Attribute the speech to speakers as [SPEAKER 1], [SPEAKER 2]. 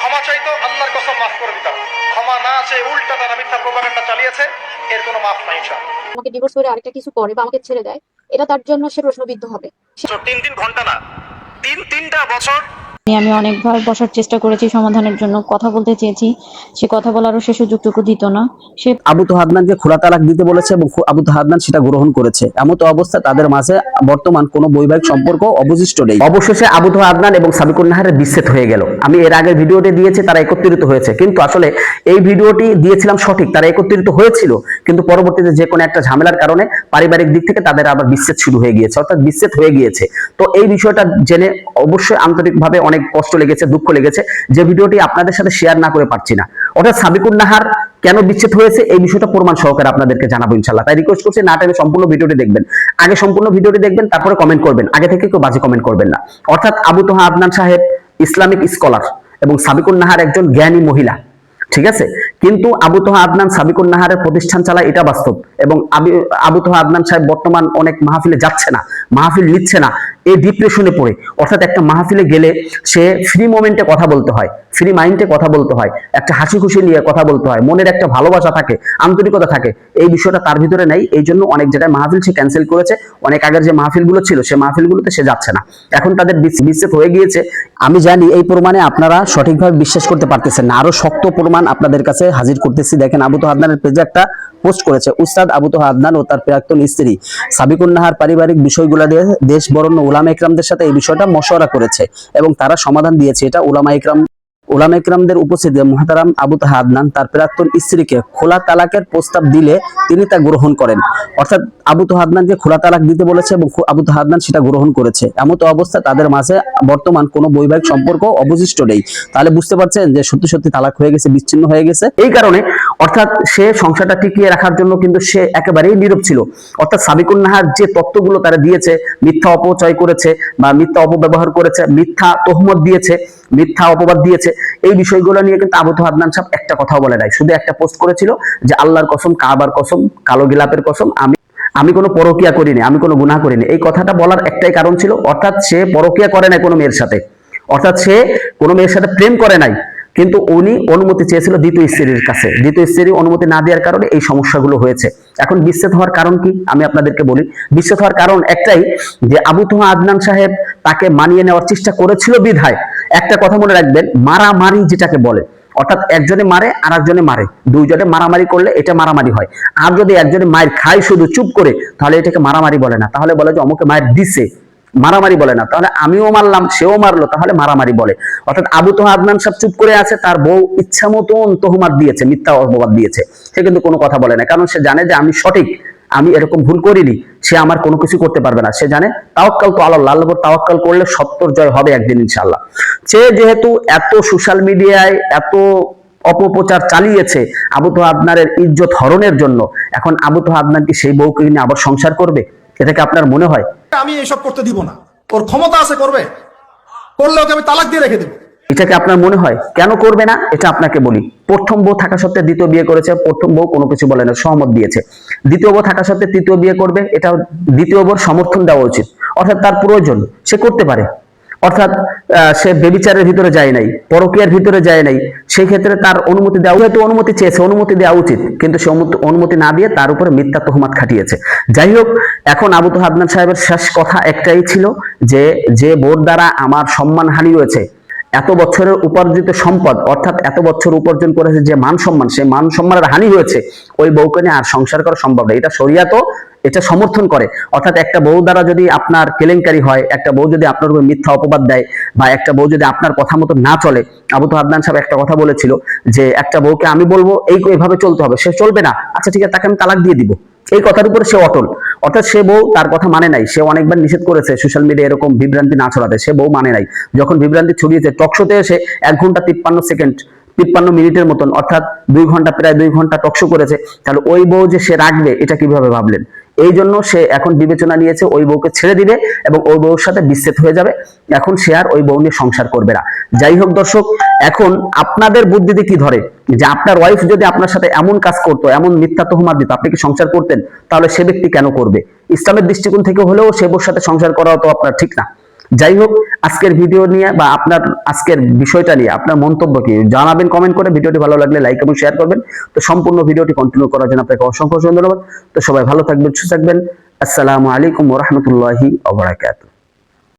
[SPEAKER 1] ক্ষমা চাইতো আল্লাহর কসম মাফ করে দিতাম। ক্ষমা না চেয়ে উল্টা তারা মিথ্যা প্রোপাগান্ডা চালিয়েছে এর কোনো মাফ নাই ইনশাআল্লাহ।
[SPEAKER 2] আমাকে ডিভোর্স করে আরেকটা কিছু করে বা আমাকে ছেড়ে দেয় এটা তার জন্য সে প্রশ্নবিদ্ধ হবে।
[SPEAKER 1] তিন তিন ঘণ্টা না তিন তিনটা বছর
[SPEAKER 3] আমি অনেকবার বসার চেষ্টা করেছি সমাধানের জন্য। কথা বলতে চেয়েছি। সে কথা বলারও সে সুযোগটুকু দিত না। সে
[SPEAKER 4] আবু তোহাদনানকে খোলা তালাক দিতে বলেছে এবং আবু তোহাদনান সেটা গ্রহণ করেছে। এমন তো অবস্থা তাদের মাঝে। বর্তমান কোনো বৈবাহিক সম্পর্ক অবশিষ্ট নেই। অবশেষে আবু তোহাদনান এবং সাবিকুল নাহারের বিচ্ছেদ হয়ে গেল। আমি এর আগের ভিডিওতে দিয়েছি, তারা একত্রিত হয়েছে। কিন্তু আসলে এই ভিডিওটি দিয়েছিলাম সঠিক। তারা একত্রিত হয়েছিল, কিন্তু পরবর্তীতে যে কোনো একটা ঝামেলার কারণে পারিবারিক দিক থেকে তাদের আবার বিচ্ছেদ শুরু হয়ে গিয়েছে। অর্থাৎ বিচ্ছেদ হয়ে গিয়েছে। তো এই বিষয়টা জেনে অবশ্যই আন্তরিকভাবে অনেক কষ্ট লেগেছে, দুঃখ লেগেছে যে ভিডিওটি আপনাদের সাথে শেয়ার না করে পারছি না। অর্থাৎ সাবিকুল নাহার কেন বিচ্ছেদ হয়েছে এই বিষয়টা প্রমাণ সহকারে আপনাদেরকে জানাব ইনশাল্লাহ তাই রিকোয়েস্ট করছি না টাইমে সম্পূর্ণ ভিডিওটি দেখবেন। আগে সম্পূর্ণ ভিডিওটি দেখবেন, তারপরে কমেন্ট করবেন। আগে থেকে কেউ বাজে কমেন্ট করবেন না। অর্থাৎ আবু তোহা আদনান সাহেব ইসলামিক স্কলার এবং সাবিকুল নাহার একজন জ্ঞানী মহিলা, ঠিক আছে? কিন্তু আবু তোহা আদনান সাবিকুল নাহারের প্রতিষ্ঠান চালায় এটা বাস্তব এবং আবু তোহা আদনান সাহেব বর্তমান অনেক মাহফিলে যাচ্ছে না, মাহফিল নিচ্ছে না। এই ডিপ্রেশনে পড়ে। অর্থাৎ একটা মাহফিলে গেলে সে ফ্রি মোমেন্টে কথা বলতে হয়। ফ্রি মাইন্ডে কথা বলতে হয়, একটা হাসি খুশি নিয়ে কথা বলতে হয়, মনের একটা ভালোবাসা থাকে, আন্তরিকতা থাকে, এই বিষয়টা তার ভিতরে নেই, এই জন্য অনেক জায়গায় মাহফিল সে ক্যান্সেল করেছে, অনেক আগের যে মাহফিলগুলো ছিল, সে মাহফিলগুলোতে সে যাচ্ছে না। এখন তাদের বিচ্ছ- বিচ্ছেদ হয়ে গিয়েছে। আমি জানি এই প্রমাণে আপনারা সঠিকভাবে বিশ্বাস করতে পারতেছেন না, আরও শক্ত প্রমাণ আপনাদের কাছে হাজির করতেছি। দেখেন আবু তো আদনানের পেজে একটা পোস্ট করেছে, উস্তাদ আবু তো আদনান ও তার প্রাক্তন স্ত্রী। সাবিকুন নাহার পারিবারিক বিষয়গুলো দিয়ে দেশ বরণ্য উলামা ইকরামদের সাথে এই বিষয়টা মশওয়ারা করেছে এবং তারা সমাধান দিয়েছে, এটা উলামা ইকরাম উলামা ইকরামদের উপস্থিতিতে মহাতারাম আবু তাহা আদনান তার প্রাক্তন স্ত্রীকে খোলা তালাকের প্রস্তাব দিলে তিনি তা গ্রহণ করেন। অর্থাৎ আবু তাহাদনানকে খোলা তালাক দিতে বলেছে এবং আবু তাহা আদনান সেটা গ্রহণ করেছে। এমন তো অবস্থা তাদের মাঝে বর্তমান কোনো বৈবাহিক সম্পর্ক অবশিষ্ট নেই। তাহলে বুঝতে পারছেন যে সত্যি সত্যি তালাক হয়ে গেছে, বিচ্ছিন্ন হয়ে গেছে। এই কারণে অর্থাৎ সে সংসারটা টিকিয়ে রাখার জন্য কিন্তু সে একেবারেই নীরব ছিল। অর্থাৎ সাবিকুন নাহার যে তত্ত্বগুলো তারা দিয়েছে, মিথ্যা অপচয় করেছে বা মিথ্যা অপব্যবহার করেছে, মিথ্যা তহমত দিয়েছে, মিথ্যা অপবাদ দিয়েছে, এই বিষয়গুলো নিয়ে কিন্তু আবু আদনান সাহেব একটা কথাও বলে নাই। শুধু একটা পোস্ট করেছিল যে, আল্লাহর কসম, কাবার কসম, কালো গিলাপের কসম, আমি আমি কোনো পরকিয়া করিনি, আমি কোনো গুনাহ করিনি। এই কথাটা বলার একটাই কারণ ছিল, অর্থাৎ সে পরকিয়া করে নাই কোনো মেয়ের সাথে। অর্থাৎ সে কোনো মেয়ের সাথে প্রেম করে নাই। কিন্তু উনি অনুমতি চেয়েছিল দ্বিতীয় স্ত্রীর কাছে। দ্বিতীয় স্ত্রী অনুমতি না দেওয়ার কারণে এই সমস্যাগুলো হয়েছে। এখন বিচ্ছেদ হওয়ার কারণ কি? আমি আপনাদেরকে বলি। বিচ্ছেদ হওয়ার কারণ একটাই যে আবু তোহা আদনান সাহেব তাকে মানিয়ে নেওয়ার চেষ্টা করেছিল বিধায়। একটা কথা মনে রাখবেন, মারামারি যেটাকে বলে, অর্থাৎ একজনে মারে আর একজনে মারে। দুইজনে মারামারি করলে এটা মারামারি হয়। আর যদি একজনে মায়ের খায় শুধু চুপ করে, তাহলে এটাকে মারামারি বলে না। তাহলে বলে যে অমুকে মায়ের দিছে। মারামারি বলে না। তাহলে আমিও মারলাম, সেও মারলো, তাহলে মারামারি বলে। অর্থাৎ আবু তোহা আদনান সব চুপ করে আছে, তার বউ ইচ্ছা মতন তোহমাত দিয়েছে, মিথ্যা অপবাদ দিয়েছে। সে কিন্তু কোনো কথা বলে না, কারণ সে জানে যে আমি সঠিক, আমি এরকম ভুল করিনি, সে আমার কোনো কিছু করতে পারবে না। সে জানে, তাওয়াক্কাল তো আল্লাহ আল্লাহর তাওয়াক্কাল করলে সত্তর জয় হবে একদিন ইনশাল্লাহ সে যেহেতু এত সোশ্যাল মিডিয়ায় এত অপপ্রচার চালিয়েছে আবু তো আদনারের ইজ্জত হরণের জন্য, এখন আবু তো আদনার কি সেই বউকে নিয়ে আবার সংসার করবে? এটাকে আপনার মনে হয়?
[SPEAKER 5] আমি এসব করতে দিব না। ওর ক্ষমতা আছে করবে। করলে ওকে আমি তালাক দিয়ে রেখে দেবো।
[SPEAKER 4] এটাকে আপনার মনে হয়? কেন করবে না? এটা আপনাকে বলি। প্রথম বউ থাকা সত্ত্বে দ্বিতীয় বিয়ে করেছে প্রথম বউ কোনো কিছু বলে না সহমত দিয়েছে। দ্বিতীয় বউ থাকা সত্ত্বে তৃতীয় বিয়ে করবে এটা দ্বিতীয় বউর সমর্থন দেওয়া উচিত। অর্থাৎ তার প্রয়োজন সে করতে পারে। অর্থাৎ সে বেবিচারের ভিতরে যায় নাই, পরকীয়ার ভিতরে যায় নাই, সেই ক্ষেত্রে তার অনুমতি দেওয়া, যেহেতু অনুমতি চেয়েছে, অনুমতি দেওয়া উচিত, কিন্তু সে অনুমতি- না দিয়ে তার উপরে মিথ্যা তহমাত খাটিয়েছে। যাই হোক, এখন আবু তো হাদনান সাহেবের শেষ কথা একটাই ছিল যে যে বোর দ্বারা আমার সম্মানহানি হয়েছে এত বছরের উপার্জিত সম্পদ, অর্থাৎ এত বছর উপার্জন করেছে যে মান সম্মান সেই মান সম্মানের হানি হয়েছে, ওই বউকে নিয়ে আর সংসার করা সম্ভব না। এটা শরিয়াত এটা সমর্থন করে। অর্থাৎ একটা বউ দ্বারা যদি আপনার কেলেঙ্কারি হয়, একটা বউ যদি আপনার উপর মিথ্যা অপবাদ দেয় বা একটা বউ যদি আপনার কথা মতো না চলে, আবু তো আদনান সাহেব একটা কথা বলেছিল যে, একটা বউকে আমি বলব, এই এভাবে চলতে হবে, সে চলবে না। আচ্ছা ঠিক আছে, তাকে আমি তালাক দিয়ে দিব। এই কথার উপরে সে অটল। অর্থাৎ সে বউ তার কথা মানে নাই। সে অনেকবার নিষেধ করেছে সোশ্যাল মিডিয়া এরকম বিভ্রান্তি না ছড়াতে। সে বউ মানে নাই। যখন বিভ্রান্তি ছড়িয়েছে, টকশোতে এসে এক ঘণ্টা তিপ্পান্ন সেকেন্ড তিপ্পান্ন মিনিটের মতন, অর্থাৎ দুই ঘণ্টা, প্রায় দুই ঘণ্টা টকশো করেছে, তাহলে ওই বউ যে সে রাখবে, এটা কীভাবে ভাবলেন? এই জন্য সে এখন বিবেচনা নিয়েছে ওই বউকে ছেড়ে দিবে এবং ওই বউর সাথে বিচ্ছেদ হয়ে যাবে। এখন সে আর ওই বউ নিয়ে সংসার করবে না। যাই হোক দর্শক, এখন আপনাদের বুদ্ধিতে কি ধরে? যে আপনার ওয়াইফ যদি আপনার সাথে এমন কাজ করতো, এমন মিথ্যা তহমাত দিত, আপনি কি সংসার করতেন? তাহলে সে ব্যক্তি কেন করবে? ইসলামের দৃষ্টিকোণ থেকে হলেও সে বউর সাথে সংসার করাও তো আপনার ঠিক না। যাই হোক আজকের ভিডিও নিয়ে বা আপনার আজকের বিষয়টা নিয়ে আপনার মন্তব্য কি? জানাবেন কমেন্ট করে ভিডিওটি ভালো লাগলে লাইক এবং শেয়ার করবেন। তো সম্পূর্ণ ভিডিওটি কন্টিনিউ করার জন্য আপনাকে অসংখ্য ধন্যবাদ। তো সবাই ভালো থাকবেন, সুস্থ থাকবেন। আসসালামু আলাইকুম ওরহমতুল্লাহি ওবরাকাতুহ